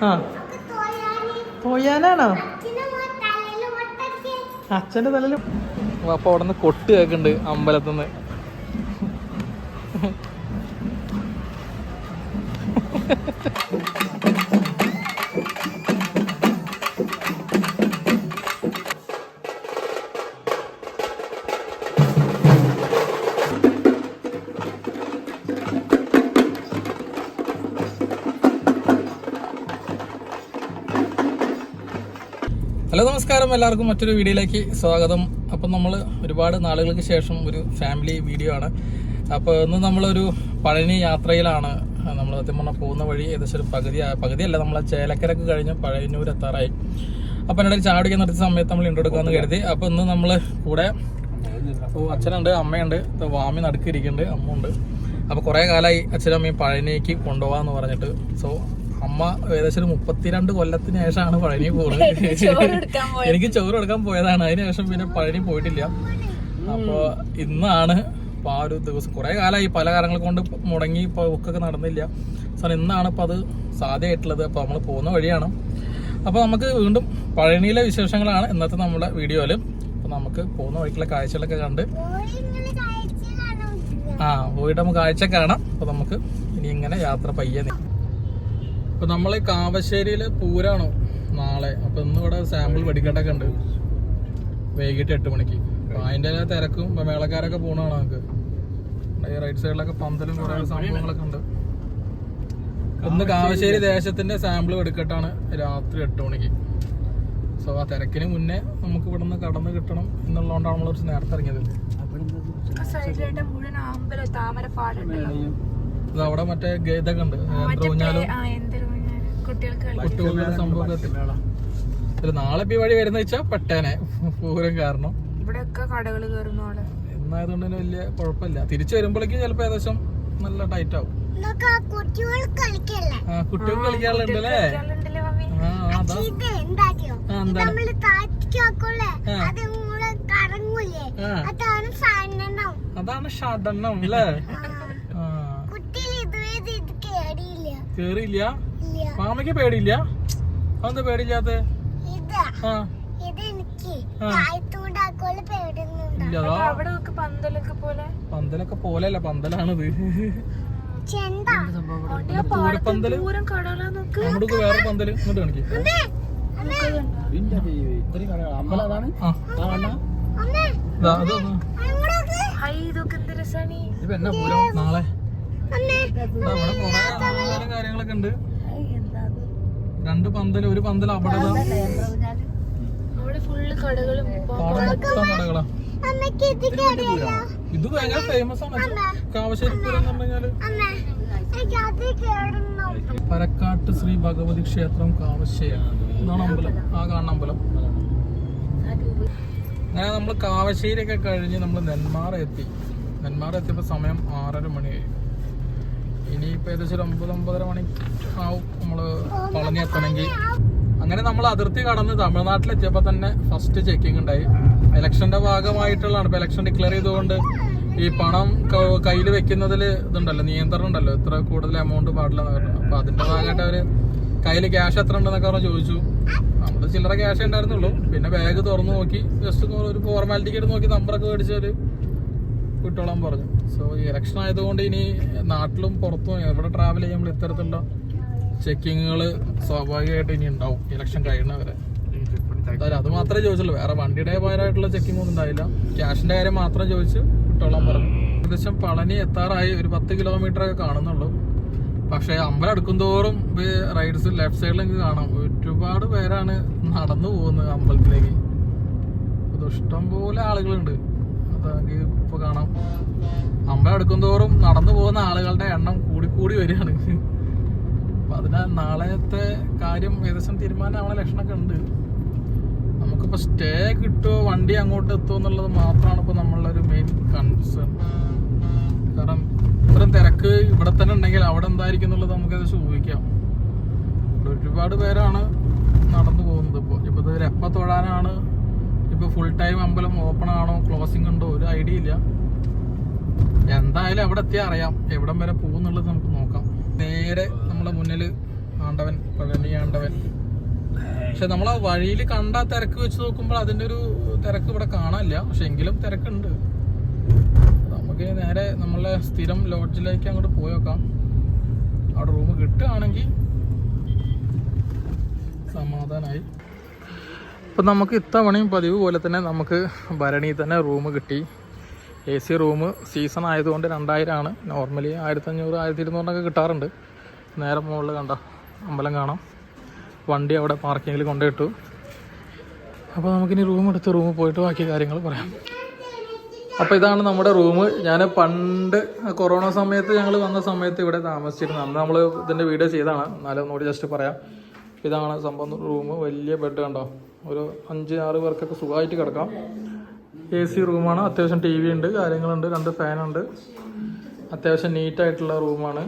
ആ. പോയാനാണോ? അച്ഛനെ തലയിൽ മുട്ടച്ച് അച്ഛന്റെ തലയിൽ അപ്പൊ അവിടെ നിന്ന് കൊട്ട് കേക്കുന്നുണ്ട് അമ്പലത്തുനിന്ന് ഹലോ നമസ്കാരം എല്ലാവർക്കും മറ്റൊരു വീഡിയോയിലേക്ക് സ്വാഗതം. അപ്പം നമ്മൾ ഒരുപാട് നാളുകൾക്ക് ശേഷം ഒരു ഫാമിലി വീഡിയോ ആണ്. അപ്പോൾ ഇന്ന് നമ്മളൊരു പഴനി യാത്രയിലാണ്. നമ്മൾ സത്യം പറഞ്ഞാൽ പോകുന്ന വഴി ഏകദേശം ഒരു പകുതി പകുതിയല്ല നമ്മളെ ചേലക്കരക്ക് കഴിഞ്ഞ് പഴയന്നൂർ എത്താറായി. അപ്പം എന്നോട് ചാടിക്കാൻ കുടിക്കാൻ നിർത്തിയ സമയത്ത് നമ്മൾ ഇണ്ടെടുക്കാമെന്ന് കരുതി. അപ്പോൾ ഇന്ന് നമ്മൾ കൂടെ അപ്പോൾ അച്ഛനുണ്ട് അമ്മയുണ്ട്. വാമി നടുക്കിരിക്കുന്നുണ്ട് അമ്മ ഉണ്ട് അപ്പോൾ കുറേ കാലമായി അച്ഛനും അമ്മയും പഴനിക്ക് കൊണ്ടുപോകാമെന്ന് പറഞ്ഞിട്ട്. സോ അമ്മ ഏകദേശം ഒരു മുപ്പത്തിരണ്ട് കൊല്ലത്തിന് ശേഷമാണ് പഴനി പോകുന്നത് എനിക്ക് ചോറ് എടുക്കാൻ പോയതാണ്. അതിനുശേഷം പിന്നെ പഴനി പോയിട്ടില്ല. അപ്പോൾ ഇന്നാണ് ഇപ്പൊ ആ ഒരു ദിവസം. കുറേ കാലമായി പല കാരണങ്ങൾ കൊണ്ട് മുടങ്ങി ഇപ്പോൾ ബുക്കൊക്കെ നടന്നില്ല. സാർ ഇന്നാണ് ഇപ്പോൾ അത് സാധ്യമായിട്ടുള്ളത്. അപ്പോൾ നമ്മൾ പോകുന്ന വഴിയാണ്. അപ്പോൾ നമുക്ക് വീണ്ടും പഴനിയിലെ വിശേഷങ്ങളാണ് ഇന്നത്തെ നമ്മുടെ വീഡിയോയിൽ അപ്പോൾ നമുക്ക് പോകുന്ന വഴിക്കുള്ള കാഴ്ചകളൊക്കെ കണ്ട് ആ പോയിട്ട് നമുക്ക് കാഴ്ച കാണാം. അപ്പോൾ നമുക്ക് ഇനി ഇങ്ങനെ യാത്ര പയ്യെ നി- ഇപ്പൊ നമ്മൾ കാവശ്ശേരിയിൽ പൂരാണോ നാളെ? അപ്പൊ ഇന്ന് ഇവിടെ സാമ്പിൾ വെടിക്കെട്ടൊക്കെ ഉണ്ട്. വൈകിട്ട് എട്ട് മണിക്ക്. അപ്പൊ അതിന്റെ തിരക്കും ഇപ്പൊ മേളക്കാരൊക്കെ പോണാണ് നമുക്ക് ഈ റൈറ്റ് സൈഡിലൊക്കെ പന്തലും കുറെ സംഭവങ്ങളൊക്കെ ഉണ്ട്. ഇന്ന് കാവശ്ശേരി ദേശത്തിന്റെ സാമ്പിൾ വെടിക്കെട്ടാണ് രാത്രി എട്ട് മണിക്ക്. സോ ആ തിരക്കിന് മുന്നേ നമുക്ക് ഇവിടെ നിന്ന് കടന്ന് കിട്ടണം എന്നുള്ളതുകൊണ്ടാണ് നമ്മൾ കുറച്ച് നേരത്തെ ഇറങ്ങിയത്. ഇത് അവിടെ മറ്റേ ഗേതൊക്കെ ഇതൊക്കെ ഉണ്ട് ഊഞ്ഞാലും കുട്ടികൾക്ക് സംഭവമൊക്കെ നാളെ ഇപ്പൊ വഴി വരുന്ന വെച്ചാ പെട്ടേനെ പൂരം കാരണം. ഇവിടെയൊക്കെ കടകൾ കയറുന്നോൾ എന്നായതുകൊണ്ട് തന്നെ വലിയ കുഴപ്പമില്ല. തിരിച്ചു വരുമ്പോഴേക്കും ചിലപ്പോ ഏകദേശം നല്ല ടൈറ്റ് ആവും. കുട്ടികൾ കളിക്കാറുണ്ടല്ലേ? അതാണ് ഷടണ്ണം അല്ലേ? കേറിയില്ല? മാമയ്ക്ക് പേടിയില്ല? അതെന്താ പേടിയില്ലാത്ത? പന്തലൊക്കെ പോലെ? പന്തലൊക്കെ പോലെയല്ല പന്തലാണിത് നമ്മുടെ വേറെ പന്തൽ. ഇങ്ങോട്ട് കാണിക്കും. നാളെ. കാര്യങ്ങളൊക്കെ ഉണ്ട്. രണ്ട് പന്തൽ ഒരു പന്തൽ അവിടെ ഇതാ. കടകളും ഭയങ്കര ഫേമസ് ആണ് കാവശ്ശേരി പൂരം എന്ന് പറഞ്ഞാൽ അമ്മേ എനിക്ക് പരക്കാട്ട് ശ്രീ ഭഗവതി ക്ഷേത്രം കാവശ്ശേരി ഇതാണ് അമ്പലം. ആ കാണുന്ന അമ്പലം. അങ്ങനെ നമ്മൾ കാവശ്ശേരി ഒക്കെ കഴിഞ്ഞ് നമ്മൾ നെന്മാറ എത്തി. നെന്മാറ എത്തിയപ്പോൾ സമയം ആറര മണിയായി ഇനിയിപ്പോൾ ഏകദേശം ഒരു ഒമ്പത് ഒമ്പതര മണി ആവും നമ്മൾ പളനി എത്തണമെങ്കിൽ അങ്ങനെ നമ്മൾ അതിർത്തി കടന്ന് തമിഴ്നാട്ടിലെത്തിയപ്പോൾ തന്നെ ഫസ്റ്റ് ചെക്കിംഗ് ഉണ്ടായി. ഇലക്ഷന്റെ ഭാഗമായിട്ടുള്ളതാണ്. ഇപ്പൊ ഇലക്ഷൻ ഡിക്ലെയർ ചെയ്തുകൊണ്ട് ഈ പണം കയ്യിൽ വെക്കുന്നതിൽ ഇതുണ്ടല്ലോ നിയന്ത്രണം ഉണ്ടല്ലോ. ഇത്ര കൂടുതൽ എമൗണ്ട് പാടില്ല പറഞ്ഞു. അപ്പൊ അതിന്റെ ഭാഗമായിട്ട് അവർ കയ്യിൽ ക്യാഷ് എത്ര ഉണ്ടെന്നൊക്കെ പറഞ്ഞു ചോദിച്ചു. നമ്മൾ ചില്ലറ ക്യാഷ് ഉണ്ടായിരുന്നുള്ളൂ. പിന്നെ ബാഗ് തുറന്നു നോക്കി. ജസ്റ്റ് ഒരു ഫോർമാലിറ്റിക്ക് എടുത്ത് നോക്കി നമ്പറൊക്കെ മേടിച്ച് വിട്ടോളാൻ പറഞ്ഞു. സോ ഈ ഇലക്ഷൻ ആയതുകൊണ്ട് ഇനി നാട്ടിലും പുറത്തും എവിടെ ട്രാവൽ ചെയ്യുമ്പോൾ ഇത്തരത്തിലുള്ള ചെക്കിങ്ങുകൾ സ്വാഭാവികമായിട്ട് ഇനി ഉണ്ടാവും. ഇലക്ഷൻ കഴിയുന്നവരെ. എന്തായാലും അത് മാത്രമേ ചോദിച്ചുള്ളൂ. വേറെ വണ്ടിയുടെ പകരമായിട്ടുള്ള ചെക്കിംഗ് ഒന്നും ഉണ്ടായില്ല. ക്യാഷിന്റെ കാര്യം മാത്രം ചോദിച്ച് വിട്ടോളാൻ പറഞ്ഞു. ഏകദേശം പളനി എത്താറായി. ഒരു പത്ത് കിലോമീറ്റർ ഒക്കെ കാണുന്നുള്ളൂ. പക്ഷേ അമ്പലം അടുക്കുന്തോറും റൈഡ്സ് ലെഫ്റ്റ് സൈഡിലേക്ക് കാണാം. ഒരുപാട് പേരാണ് നടന്നു പോകുന്നത് അമ്പലത്തിലേക്ക്. ഇഷ്ടം പോലെ ആളുകളുണ്ട്. അതാക്കി ഇപ്പൊ കാണാം. അമ്പലം എടുക്കും അടുക്കുന്തോറും നടന്നു പോകുന്ന ആളുകളുടെ എണ്ണം കൂടി കൂടി വരികയാണ്. അപ്പൊ അതിനാൽ നാളത്തെ കാര്യം ഏകദേശം തീരുമാനമാവണ ലക്ഷണമൊക്കെ ഉണ്ട്. നമുക്കിപ്പോ സ്റ്റേ കിട്ടുമോ വണ്ടി അങ്ങോട്ട് എത്തുമോ എന്നുള്ളത് മാത്രമാണ് ഇപ്പൊ നമ്മളുടെ ഒരു മെയിൻ കൺസേൺ കാരണം ഇത്രയും തിരക്ക് ഇവിടെ തന്നെ ഉണ്ടെങ്കിൽ അവിടെ എന്തായിരിക്കും എന്നുള്ളത് നമുക്ക് ഏകദേശം ഊഹിക്കാം. ഒരുപാട് പേരാണ് നടന്നു പോകുന്നത് ഇപ്പോൾ ഇപ്പൊ ഇത് എപ്പ തൊഴാനാണ് ഇപ്പൊ ഫുൾ ടൈം അമ്പലം ഓപ്പൺ ആണോ ക്ലോസിംഗ് ഉണ്ടോ ഒരു ഐഡിയ ഇല്ല. എന്തായാലും എവിടെ എത്തിയാൽ അറിയാം. എവിടം വരെ പോകുന്നുള്ളത് നമുക്ക് നോക്കാം. നേരെ നമ്മളെ മുന്നിൽ ആണ്ടവൻ പഴനി ആണ്ടവൻ. പക്ഷെ നമ്മൾ ആ വഴിയിൽ കണ്ട തിരക്ക് വെച്ച് നോക്കുമ്പോൾ അതിന്റെ ഒരു തിരക്ക് ഇവിടെ കാണാനില്ല. പക്ഷെ എങ്കിലും തിരക്കുണ്ട്. നമുക്ക് നേരെ നമ്മളെ സ്ഥിരം ലോഡ്ജിലേക്ക് അങ്ങോട്ട് പോയി നോക്കാം. അവിടെ റൂം കിട്ടുകയാണെങ്കിൽ സമാധാനമായി ഇപ്പം നമുക്ക് ഇത്തവണയും പതിവ് പോലെ തന്നെ നമുക്ക് ഭരണി തന്നെ റൂം കിട്ടി. എ സി റൂം സീസൺ ആയതുകൊണ്ട് രണ്ടായിരമാണ് നോർമലി ആയിരത്തഞ്ഞൂറ് ആയിരത്തി ഇരുന്നൂറിനൊക്കെ കിട്ടാറുണ്ട്. നേരെ മുകളിൽ കണ്ട അമ്പലം കാണാം. വണ്ടി അവിടെ പാർക്കിങ്ങിൽ കൊണ്ടുപോയിട്ടു അപ്പോൾ നമുക്കിനി റൂം എടുത്ത് റൂമിൽ പോയിട്ട് ബാക്കി കാര്യങ്ങൾ പറയാം. അപ്പോൾ ഇതാണ് നമ്മുടെ റൂം. ഞാൻ പണ്ട് കൊറോണ സമയത്ത് ഞങ്ങൾ വന്ന സമയത്ത് ഇവിടെ താമസിച്ചിരുന്നു അന്ന് നമ്മൾ ഇതിന്റെ വീഡിയോ ചെയ്താണ് എന്നാലും ഒന്നുകൂടി ജസ്റ്റ് പറയാം. ഇതാണ് സംഭവം. റൂം വലിയ ബെഡ് കണ്ടോ? ഒരു അഞ്ച് ആറ് പേർക്കൊക്കെ സുഖമായിട്ട് കിടക്കാം. എ സി റൂമാണ്. അത്യാവശ്യം ടി വി ഉണ്ട് കാര്യങ്ങളുണ്ട് രണ്ട് ഫാനുണ്ട് അത്യാവശ്യം നീറ്റായിട്ടുള്ള റൂമാണ്.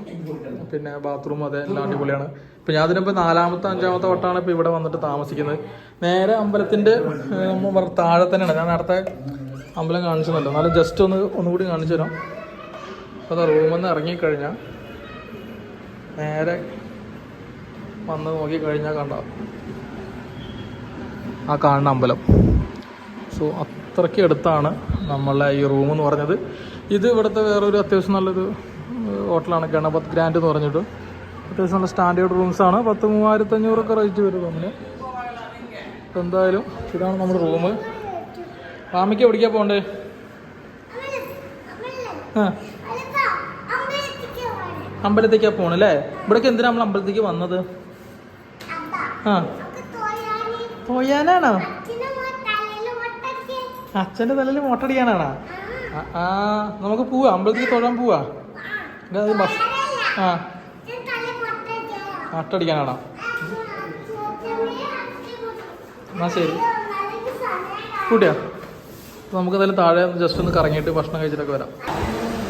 പിന്നെ ബാത്റൂം അതെ എല്ലാം അടിപൊളിയാണ്. ഇപ്പം ഞാൻ അതിനിപ്പോൾ നാലാമത്തെ അഞ്ചാമത്തെ വട്ടമാണ് ഇപ്പോൾ ഇവിടെ വന്നിട്ട് താമസിക്കുന്നത്. നേരെ അമ്പലത്തിന്റെ താഴെ തന്നെയാണ് ഞാൻ നേരത്തെ അമ്പലം കാണിച്ചതല്ലോ. എന്നാലും ജസ്റ്റ് ഒന്ന് ഒന്നുകൂടി കാണിച്ചു തരാം. അപ്പോൾ അത് റൂമിൽ നിന്ന് ഇറങ്ങിക്കഴിഞ്ഞാൽ നേരെ വന്ന് നോക്കിക്കഴിഞ്ഞാൽ കണ്ട? ആ കാണുന്ന അമ്പലം. സോ അത്രയ്ക്ക് അടുത്താണ് നമ്മളെ ഈ റൂം എന്ന് പറഞ്ഞത്. ഇത് ഇവിടുത്തെ വേറൊരു അത്യാവശ്യം നല്ലൊരു ഹോട്ടലാണ് ഗണപത് ഗ്രാൻഡ് എന്ന് പറഞ്ഞിട്ട്. അത്യാവശ്യം നല്ല സ്റ്റാൻഡേർഡ് റൂംസ് ആണ്. പത്ത് മൂവായിരത്തി അഞ്ഞൂറൊക്കെ റേറ്റ് വരും റൂമിന്. അപ്പോൾ എന്തായാലും ഇതാണ് നമ്മുടെ റൂം ഫാമിക്ക് എവിടേക്കാണ് പോകണ്ടേ ആ. അമ്പലത്തേക്കാണ് പോകണല്ലേ ഇവിടേക്ക് എന്തിനാ നമ്മൾ അമ്പലത്തേക്ക് വന്നത്? ആ. പോയാനാണോ? അച്ഛന്റെ. അച്ഛന്റെ തലയിൽ മോട്ടടിക്കാനാണോ? ആ, ആ നമുക്ക് പോവാ അമ്പലത്തിൽ തൊഴാൻ പോവാ. ബസ് ആ. മൊട്ടടിക്കാനാണോ? എന്നാ ശരി. കൂട്ടിയാ? നമുക്ക് എന്തായാലും താഴെ ജസ്റ്റ് ഒന്ന് കറങ്ങിയിട്ട് ഭക്ഷണം കഴിച്ചിട്ടൊക്കെ വരാം.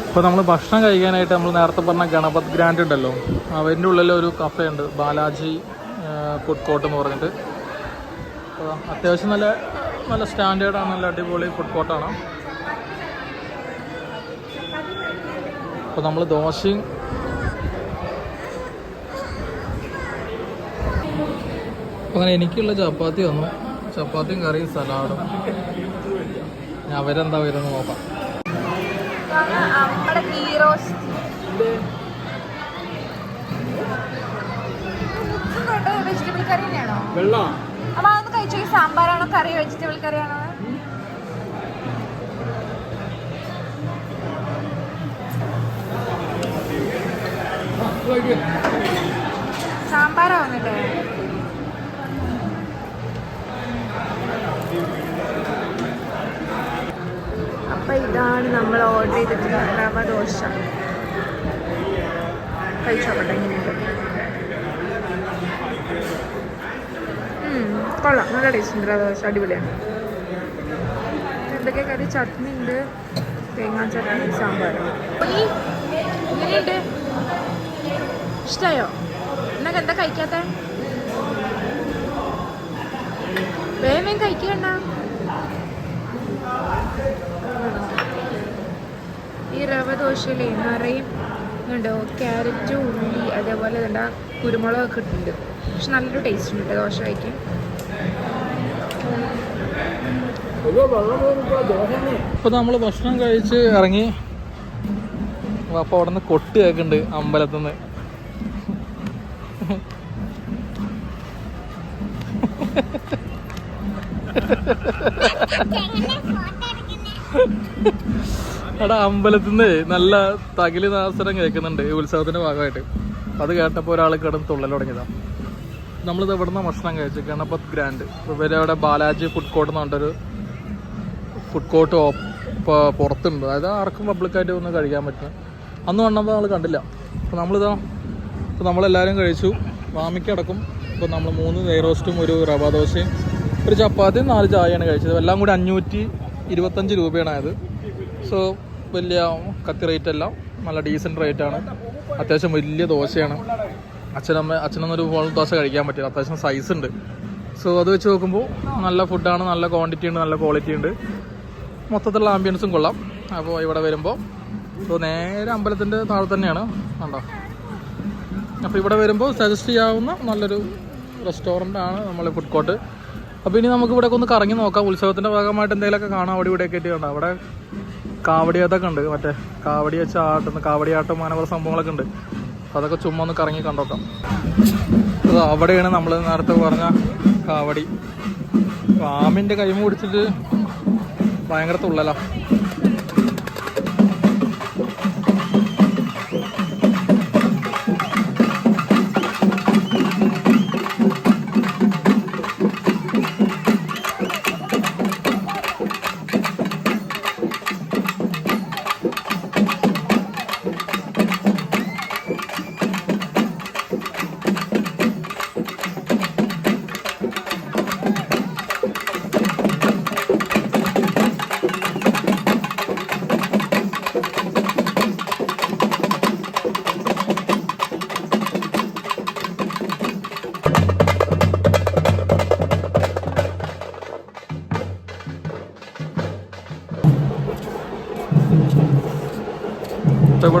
അപ്പോൾ നമ്മൾ ഭക്ഷണം കഴിക്കാനായിട്ട് നമ്മൾ നേരത്തെ പറഞ്ഞ ഗണപത് ഗ്രാൻഡ് ഉണ്ടല്ലോ. അതിന്റെ ഉള്ളിൽ ഒരു കഫേ ഉണ്ട് ബാലാജി ഫുഡ് കോർട്ട് എന്ന് പറഞ്ഞിട്ട്. അപ്പോൾ അത്യാവശ്യം നല്ല നല്ല സ്റ്റാൻഡേർഡാണ് നല്ല അടിപൊളി ഫുഡ് കോർട്ടാണ് അപ്പോൾ നമ്മൾ ദോശയും അങ്ങനെ എനിക്കുള്ള ചപ്പാത്തി വന്നു. ചപ്പാത്തിയും കറിയും സലാഡും. അവരെന്താ വരുന്ന നോക്കാം. വെള്ളം. അപ്പൊ അതൊന്ന് കഴിച്ചു. സാമ്പാറാണോ കറി വെജിറ്റബിൾ കറിയാണോ? സാമ്പാറാ വന്നിട്ടേ അപ്പൊ ഇതാണ് നമ്മൾ ഓർഡർ ചെയ്തിട്ടുള്ള റവ ദോശ. കഴിച്ചോട്ടെ എങ്ങനെയുണ്ട് കൊള്ളാം. നല്ല ടേസ്റ്റ് ഉണ്ട് ദോശ അടിപൊളിയാണ്. എന്തൊക്കെ കറി? ചട്നി ഉണ്ട്. തേങ്ങാ ചട്നി സാമ്പാർ. എങ്ങനെയുണ്ട് ഇഷ്ടമായോ എന്നൊക്കെ എന്താ കഴിക്കാത്ത? വേഗം വേഗം കഴിക്കണ്ട ഈ റവ ദോശയിലേ നിറയും ഉണ്ടോ ക്യാരറ്റ് ഉള്ളി അതേപോലെ എന്താ കുരുമുളകൊക്കെ ഇട്ടിട്ടുണ്ട്. പക്ഷെ നല്ലൊരു ടേസ്റ്റ് ഉണ്ട് ദോശ കഴിക്കാൻ. ഇപ്പോൾ നമ്മൾ ഭക്ഷണം കഴിച്ച് ഇറങ്ങി. അപ്പോൾ അവിടെ നിന്ന് കൊട്ട് കേൾക്കുന്നുണ്ട് അമ്പലത്തിൽ നിന്ന് എടാ അമ്പലത്തിൽ നിന്ന് നല്ല തകിലി നാസരം കേൾക്കുന്നുണ്ട് ഉത്സവത്തിന്റെ ഭാഗമായിട്ട്. അത് കേട്ടപ്പോൾ ഒരാൾ കിടന്ന് തുള്ളൽ തുടങ്ങിയതാണ് നമ്മളിത് എവിടെ നിന്ന് ഭക്ഷണം കഴിച്ചു ഗണപത് ഗ്രാൻഡ്. ഇവരവിടെ ഇവരെ അവിടെ ബാലാജി ഫുഡ് കോർട്ട് എന്ന് പറഞ്ഞിട്ടൊരു ഫുഡ് കോർട്ട് പുറത്തുണ്ട്. അതായത് ആർക്കും പബ്ലിക്കായിട്ട് ഒന്ന് കഴിക്കാൻ പറ്റുന്നത് അന്ന് വന്നപ്പോൾ നമ്മൾ കണ്ടില്ല. അപ്പോൾ നമ്മളിതാ ഇപ്പോൾ നമ്മളെല്ലാവരും കഴിച്ചു. വാമിക്കടക്കും ഇപ്പോൾ നമ്മൾ മൂന്ന് നെയ് റോസ്റ്റും ഒരു റവ ദോശയും ഒരു ചപ്പാത്തിയും നാല് ചായയാണ് കഴിച്ചത്. എല്ലാം കൂടി അഞ്ഞൂറ്റി ഇരുപത്തഞ്ച് രൂപയാണ് ആയത് സോ വലിയ കത്തി റേറ്റ് അല്ല. നല്ല ഡീസന്റ് റേറ്റാണ് അത്യാവശ്യം വലിയ ദോശയാണ്. അച്ഛനമ്മ അച്ഛനൊന്നൊരു ഹോൾ ദോശ കഴിക്കാൻ പറ്റില്ല. അത്യാവശ്യം സൈസ് ഉണ്ട്. സോ അത് വെച്ച് നോക്കുമ്പോൾ നല്ല ഫുഡാണ് നല്ല ക്വാണ്ടിറ്റി ഉണ്ട്. നല്ല ക്വാളിറ്റി ഉണ്ട്. മൊത്തത്തിലുള്ള ആംബിയൻസും കൊള്ളാം. അപ്പോൾ ഇവിടെ വരുമ്പോൾ ഇപ്പോൾ നേരെ അമ്പലത്തിന്റെ താഴെ തന്നെയാണ്. കണ്ടോ? അപ്പോൾ ഇവിടെ വരുമ്പോൾ സജസ്റ്റ് ചെയ്യാവുന്ന നല്ലൊരു റെസ്റ്റോറന്റ് ആണ് നമ്മൾ ഫുഡ് കോർട്ട് അപ്പോൾ ഇനി നമുക്ക് ഇവിടെ ഒന്ന് കറങ്ങി നോക്കാം. ഉത്സവത്തിന്റെ ഭാഗമായിട്ട് എന്തെങ്കിലുമൊക്കെ കാണാം. അവിടെ ഇവിടെയൊക്കെ ആയിട്ട് കണ്ടോ? അവിടെ കാവടിയാട്ടൊക്കെ ഉണ്ട്. മറ്റേ കാവടി വെച്ച ആട്ടുന്ന കാവടിയാട്ടം അങ്ങനെ കുറേ സംഭവങ്ങളൊക്കെ ഉണ്ട്. അപ്പോൾ അതൊക്കെ ചുമ്മാ ഒന്ന് കറങ്ങി കണ്ടോക്കാം. അത് അവിടെയാണ് നമ്മൾ നേരത്തെ പറഞ്ഞ കാവടി. പാമ്പിന്റെ കൈമ പിടിച്ചിട്ട് ഭയങ്കര തുള്ളലാ.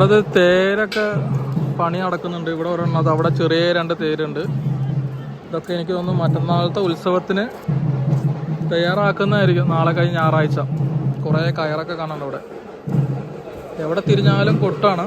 ഇവിടെ തേരൊക്കെ പണി നടക്കുന്നുണ്ട്. ഇവിടെ ഒരെണ്ണം അവിടെ ചെറിയ രണ്ട് തേരുണ്ട്. ഇതൊക്കെ എനിക്ക് തോന്നുന്നു മറ്റന്നാളത്തെ ഉത്സവത്തിന് തയ്യാറാക്കുന്നതായിരിക്കും. നാളെ കഴിഞ്ഞ് ഞായറാഴ്ച. കുറേ കയറൊക്കെ കാണുന്നുണ്ട് ഇവിടെ എവിടെ തിരിഞ്ഞാലും കൊട്ടാണ്.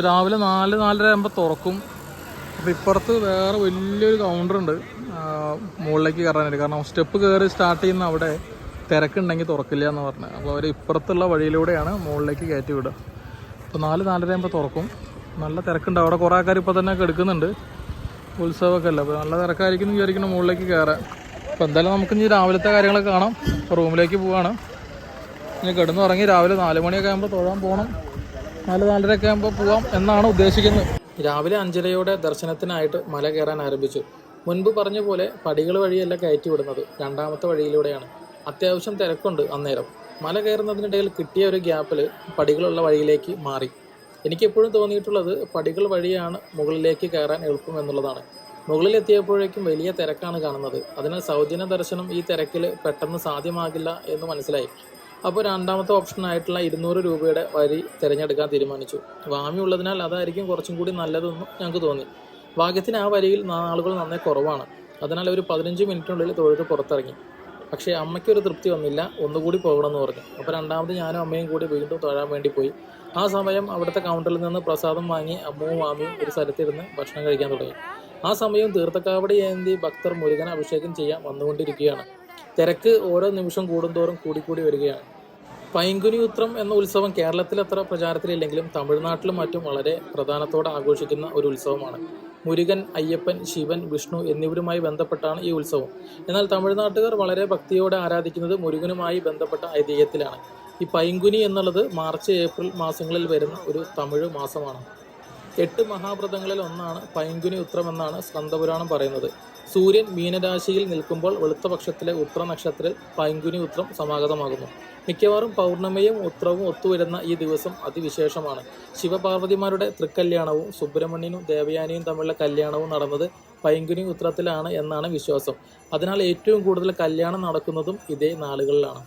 രാവിലെ നാല് നാലര ആകുമ്പോൾ തുറക്കും. അപ്പോൾ ഇപ്പുറത്ത് വേറെ വലിയൊരു കൗണ്ടർ ഉണ്ട്. മുകളിലേക്ക് കയറാനായിട്ട്. കാരണം സ്റ്റെപ്പ് കയറി സ്റ്റാർട്ട് ചെയ്യുന്ന അവിടെ തിരക്കുണ്ടെങ്കിൽ തുറക്കില്ല എന്ന് പറഞ്ഞത് അപ്പോൾ അവർ ഇപ്പുറത്തുള്ള വഴിയിലൂടെയാണ് മുകളിലേക്ക് കയറ്റി വിടുക. അപ്പോൾ നാല് നാലര ആകുമ്പോൾ തുറക്കും. നല്ല തിരക്കുണ്ട്. അവിടെ കുറേ ആൾക്കാർ ഇപ്പോൾ തന്നെ എടുക്കുന്നുണ്ട്. ഉത്സവമൊക്കെ അല്ല? അപ്പോൾ നല്ല തിരക്കായിരിക്കും എന്ന് വിചാരിക്കണം മുകളിലേക്ക് കയറാൻ. അപ്പോൾ എന്തായാലും നമുക്ക് ഇനി രാവിലത്തെ കാര്യങ്ങളൊക്കെ കാണാം. റൂമിലേക്ക് പോവാണ്. ഇനി കിടന്നുറങ്ങി രാവിലെ നാല് മണിയൊക്കെ ആകുമ്പോൾ തൊഴാൻ പോകണം നാല് നാലരയൊക്കെ ആകുമ്പോൾ പോവാം എന്നാണ് ഉദ്ദേശിക്കുന്നത്. രാവിലെ അഞ്ചരയോടെ ദർശനത്തിനായിട്ട് മല കയറാൻ ആരംഭിച്ചു. മുൻപ് പറഞ്ഞ പോലെ പടികൾ വഴിയല്ല കയറ്റി വിടുന്നത്. രണ്ടാമത്തെ വഴിയിലൂടെയാണ്. അത്യാവശ്യം തിരക്കുണ്ട് അന്നേരം. മല കയറുന്നതിനിടയിൽ കിട്ടിയ ഒരു ഗ്യാപ്പിൽ പടികളുള്ള വഴിയിലേക്ക് മാറി. എനിക്കെപ്പോഴും തോന്നിയിട്ടുള്ളത് പടികൾ വഴിയാണ് മുകളിലേക്ക് കയറാൻ എളുപ്പം എന്നുള്ളതാണ്. മുകളിലെത്തിയപ്പോഴേക്കും വലിയ തിരക്കാണ് കാണുന്നത്. അതിനാൽ സൗജന്യ ദർശനം ഈ തിരക്കിൽ പെട്ടെന്ന് സാധ്യമാകില്ല എന്ന് മനസ്സിലായി. അപ്പോൾ രണ്ടാമത്തെ ഓപ്ഷനായിട്ടുള്ള ഇരുന്നൂറ് രൂപയുടെ വരി തിരഞ്ഞെടുക്കാൻ തീരുമാനിച്ചു. വാമി ഉള്ളതിനാൽ അതായിരിക്കും കുറച്ചും കൂടി നല്ലതെന്ന് ഞങ്ങൾക്ക് തോന്നി. ഭാഗ്യത്തിന് ആ വരിയിൽ ആളുകൾ നന്നേ കുറവാണ്. അതിനാൽ ഒരു പതിനഞ്ച് മിനിറ്റിനുള്ളിൽ തൊഴുത് പുറത്തിറങ്ങി. പക്ഷേ അമ്മയ്ക്ക് ഒരു തൃപ്തി വന്നില്ല ഒന്നുകൂടി പോകണമെന്ന് പറഞ്ഞു. അപ്പോൾ രണ്ടാമത് ഞാനും അമ്മയും കൂടി വീണ്ടും തൊഴാൻ വേണ്ടി പോയി. ആ സമയം അവിടുത്തെ കൗണ്ടറിൽ നിന്ന് പ്രസാദം വാങ്ങി അമ്മവും മാമിയും ഒരു സ്ഥലത്തിരുന്ന് ഭക്ഷണം കഴിക്കാൻ തുടങ്ങി. ആ സമയം തീർത്ഥക്കാവടി ഏന്തി ഭക്തർ മുരുകൻ അഭിഷേകം ചെയ്യാൻ വന്നുകൊണ്ടിരിക്കുകയാണ്. തിരക്ക് ഓരോ നിമിഷം കൂടുന്തോറും കൂടിക്കൂടി വരികയാണ്. പൈങ്കുനി ഉത്രം എന്ന ഉത്സവം കേരളത്തിൽ അത്ര പ്രചാരത്തിലില്ലെങ്കിലും തമിഴ്നാട്ടിലും മറ്റും വളരെ പ്രധാനത്തോടെ ആഘോഷിക്കുന്ന ഒരു ഉത്സവമാണ്. മുരുകൻ അയ്യപ്പൻ ശിവൻ വിഷ്ണു എന്നിവരുമായി ബന്ധപ്പെട്ടാണ് ഈ ഉത്സവം. എന്നാൽ തമിഴ്നാട്ടുകാർ വളരെ ഭക്തിയോടെ ആരാധിക്കുന്നത് മുരുകനുമായി ബന്ധപ്പെട്ട ഐതിഹ്യത്തിലാണ്. ഈ പൈങ്കുനി എന്നുള്ളത് മാർച്ച് ഏപ്രിൽ മാസങ്ങളിൽ വരുന്ന ഒരു തമിഴ് മാസമാണ്. എട്ട് മഹാവ്രതങ്ങളിൽ ഒന്നാണ് പൈങ്കുനി ഉത്രം എന്നാണ് സ്കന്ദപുരാണം പറയുന്നത്. സൂര്യൻ മീനരാശിയിൽ നിൽക്കുമ്പോൾ വെളുത്ത പക്ഷത്തിലെ നക്ഷത്രത്തിൽ പൈങ്കുനി ഉത്രം സമാഗതമാകുന്നു. മിക്കവാറും പൗർണമിയും ഉത്രവും ഒത്തുവരുന്ന ഈ ദിവസം അതിവിശേഷമാണ്. ശിവപാർവതിമാരുടെ തൃക്കല്യാണവും സുബ്രഹ്മണ്യനും ദേവയാനിയും തമ്മിലുള്ള കല്യാണവും നടന്നത് പൈങ്കുനി ഉത്രത്തിലാണ് എന്നാണ് വിശ്വാസം. അതിനാൽ ഏറ്റവും കൂടുതൽ കല്യാണം നടക്കുന്നതും ഇതേ നാളുകളിലാണ്.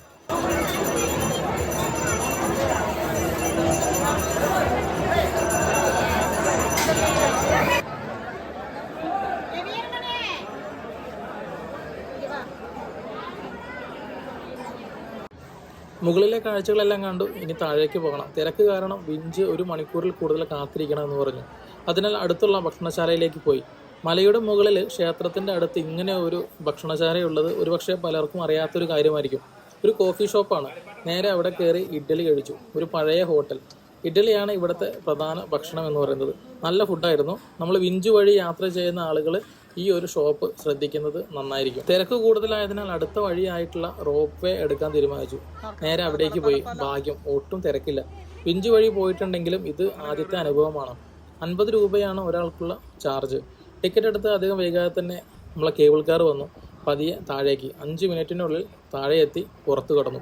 മുകളിലെ കാഴ്ചകളെല്ലാം കണ്ടു. ഇനി താഴേക്ക് പോകണം. തിരക്ക് കാരണം വിഞ്ച് ഒരു മണിക്കൂറിൽ കൂടുതൽ കാത്തിരിക്കണം എന്ന് പറഞ്ഞു. അതിനാൽ അടുത്തുള്ള ഭക്ഷണശാലയിലേക്ക് പോയി. മലയുടെ മുകളിൽ ക്ഷേത്രത്തിന്റെ അടുത്ത് ഇങ്ങനെ ഒരു ഭക്ഷണശാലയുള്ളത് ഒരുപക്ഷെ പലർക്കും അറിയാത്തൊരു കാര്യമായിരിക്കും. ഒരു കോഫി ഷോപ്പാണ്. നേരെ അവിടെ കയറി ഇഡ്ഡലി കഴിച്ചു. ഒരു പഴയ ഹോട്ടൽ. ഇഡ്ഡലിയാണ് ഇവിടുത്തെ പ്രധാന ഭക്ഷണം എന്ന് പറയുന്നത്. നല്ല ഫുഡായിരുന്നു നമ്മൾ വിഞ്ചു വഴി യാത്ര ചെയ്യുന്ന ആളുകൾ ഈ ഒരു ഷോപ്പ് ശ്രദ്ധിക്കുന്നത് നന്നായിരിക്കും. തിരക്ക് കൂടുതലായതിനാൽ അടുത്ത വഴിയായിട്ടുള്ള റോപ്പ് വേ എടുക്കാൻ തീരുമാനിച്ചു. നേരെ അവിടേക്ക് പോയി. ഭാഗ്യം ഒട്ടും തിരക്കില്ല. പിഞ്ചു വഴി പോയിട്ടുണ്ടെങ്കിലും ഇത് ആദ്യത്തെ അനുഭവമാണ്. അൻപത് രൂപയാണ് ഒരാൾക്കുള്ള ചാർജ് ടിക്കറ്റ് എടുത്ത് അധികം വൈകാതെ തന്നെ നമ്മളെ കേബിൾ കാർ വന്നു. പതിയെ താഴേക്ക്. അഞ്ച് മിനിറ്റിനുള്ളിൽ താഴെ എത്തി പുറത്തു കടന്നു.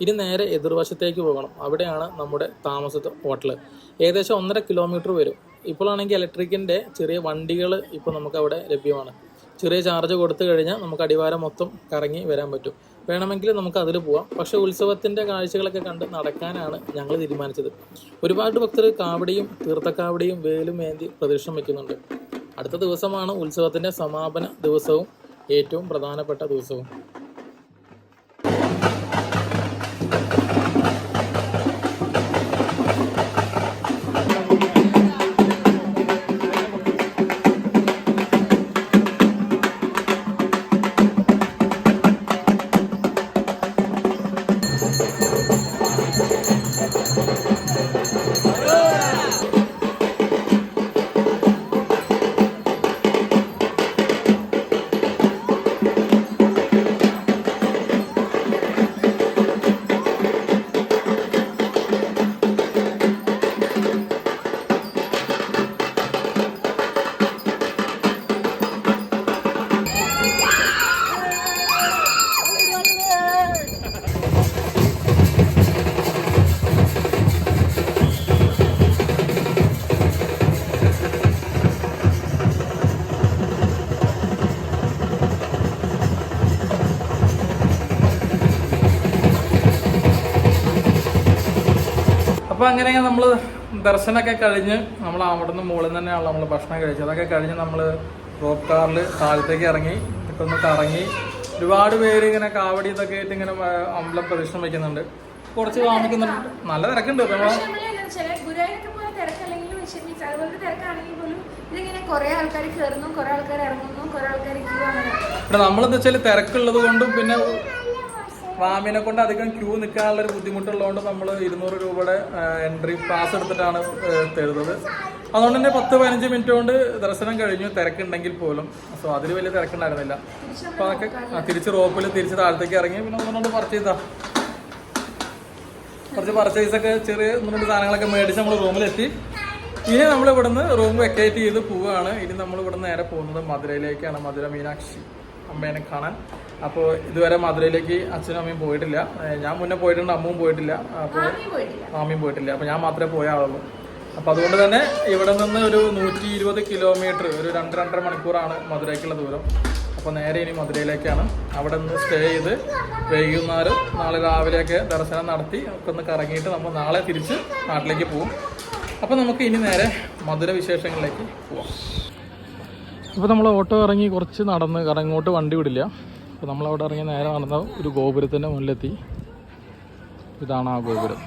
ഇനി നേരെ എതിർവശത്തേക്ക് പോകണം. അവിടെയാണ് നമ്മുടെ താമസത്തെ ഹോട്ടൽ ഏകദേശം ഒന്നര കിലോമീറ്റർ വരും. ഇപ്പോഴാണെങ്കിൽ ഇലക്ട്രിക്കിന്റെ ചെറിയ വണ്ടികൾ ഇപ്പോൾ നമുക്ക് അവിടെ ലഭ്യമാണ്. ചെറിയ ചാർജ് കൊടുത്തു കഴിഞ്ഞാൽ നമുക്ക് അടിവാരം മൊത്തം കറങ്ങി വരാൻ പറ്റും. വേണമെങ്കിൽ നമുക്ക് അതിൽ പോവാം. പക്ഷേ ഉത്സവത്തിന്റെ കാഴ്ചകളൊക്കെ കണ്ട് നടക്കാനാണ് ഞങ്ങൾ തീരുമാനിച്ചത്. ഒരുപാട് ഭക്തർ കാവടിയും തീർത്ഥക്കാവടിയും വേലും ഏന്തി പ്രദക്ഷിണം വയ്ക്കുന്നുണ്ട് അടുത്ത ദിവസമാണ് ഉത്സവത്തിന്റെ സമാപന ദിവസവും ഏറ്റവും പ്രധാനപ്പെട്ട ദിവസവും. അപ്പോൾ അങ്ങനെ നമ്മൾ ദർശനമൊക്കെ കഴിഞ്ഞ് നമ്മൾ അവിടുന്ന് മുകളിൽ തന്നെയാണ് നമ്മൾ ഭക്ഷണം കഴിച്ചത്. അതൊക്കെ കഴിഞ്ഞ് നമ്മൾ റോപ്പ് കാറിൽ താഴത്തേക്ക് ഇറങ്ങി ഇട്ടൊന്ന് കറങ്ങി. ഒരുപാട് പേര് ഇങ്ങനെ കാവടി ഇതൊക്കെ ആയിട്ട് ഇങ്ങനെ അമ്പലം പ്രദക്ഷിണം വയ്ക്കുന്നുണ്ട് കുറച്ച് വാങ്ങിക്കുന്നുണ്ട് നല്ല തിരക്കുണ്ട് ഇവിടെ നമ്മളെന്താ വെച്ചാൽ തിരക്കുള്ളത് കൊണ്ടും പിന്നെ വാമിനെ കൊണ്ട് അധികം ക്യൂ നിൽക്കാനുള്ള ഒരു ബുദ്ധിമുട്ടുള്ളതുകൊണ്ട് നമ്മൾ ഇരുന്നൂറ് രൂപയുടെ എൻട്രി പാസ് എടുത്തിട്ടാണ് തരുന്നത്. അതുകൊണ്ട് തന്നെ പത്ത് പതിനഞ്ച് മിനിറ്റ് കൊണ്ട് ദർശനം കഴിഞ്ഞു. തിരക്കുണ്ടെങ്കിൽ പോലും. സോ അതിൽ വലിയ തിരക്കുണ്ടായിരുന്നില്ല. അപ്പോൾ അതൊക്കെ തിരിച്ച് റോപ്പിൽ തിരിച്ച് താഴത്തേക്ക് ഇറങ്ങി. പിന്നെ ഒന്നുകൊണ്ട് പർച്ചേസ് കുറച്ച് പർച്ചേസൊക്കെ ചെറിയ ഒന്നുകൊണ്ട് സാധനങ്ങളൊക്കെ മേടിച്ച് നമ്മൾ റൂമിലെത്തി. ഇനി നമ്മൾ ഇവിടുന്ന് റൂം വെക്കേറ്റ് ചെയ്ത് പോവുകയാണ് ഇനി നമ്മൾ ഇവിടുന്ന് നേരെ പോകുന്നത് മധുരയിലേക്കാണ്. മധുര മീനാക്ഷി അമ്മേനെ കാണാൻ. അപ്പോൾ ഇതുവരെ മധുരയിലേക്ക് അച്ഛനും അമ്മയും പോയിട്ടില്ല. ഞാൻ മുന്നേ പോയിട്ടുണ്ട് അമ്മയും പോയിട്ടില്ല. അപ്പോൾ മാമിയും പോയിട്ടില്ല. അപ്പോൾ ഞാൻ മാത്രമേ പോയ ആളുള്ളൂ അപ്പോൾ അതുകൊണ്ട് തന്നെ ഇവിടെ നിന്ന് ഒരു നൂറ്റി ഇരുപത് കിലോമീറ്റർ ഒരു രണ്ട് രണ്ടര മണിക്കൂറാണ് മധുരയ്ക്കുള്ള ദൂരം. അപ്പോൾ നേരെ ഇനി മധുരയിലേക്കാണ്. അവിടെ നിന്ന് സ്റ്റേ ചെയ്ത് വൈകുന്നേരം നാളെ രാവിലെയൊക്കെ ദർശനം നടത്തി ഒക്കെ ഒന്ന് കറങ്ങിയിട്ട് നമ്മൾ നാളെ തിരിച്ച് നാട്ടിലേക്ക് പോകും. അപ്പോൾ നമുക്ക് ഇനി നേരെ മധുര വിശേഷങ്ങളിലേക്ക് പോവാം. ഇപ്പോൾ നമ്മൾ ഓട്ടോ ഇറങ്ങി കുറച്ച് നടന്ന് കാരണം ഇങ്ങോട്ട് വണ്ടി വിടില്ല. അപ്പോൾ നമ്മളവിടെ ഇറങ്ങി നേരെ നടന്ന ഒരു ഗോപുരത്തിന്റെ മുന്നിലെത്തി. ഇതാണ് ആ ഗോപുരം.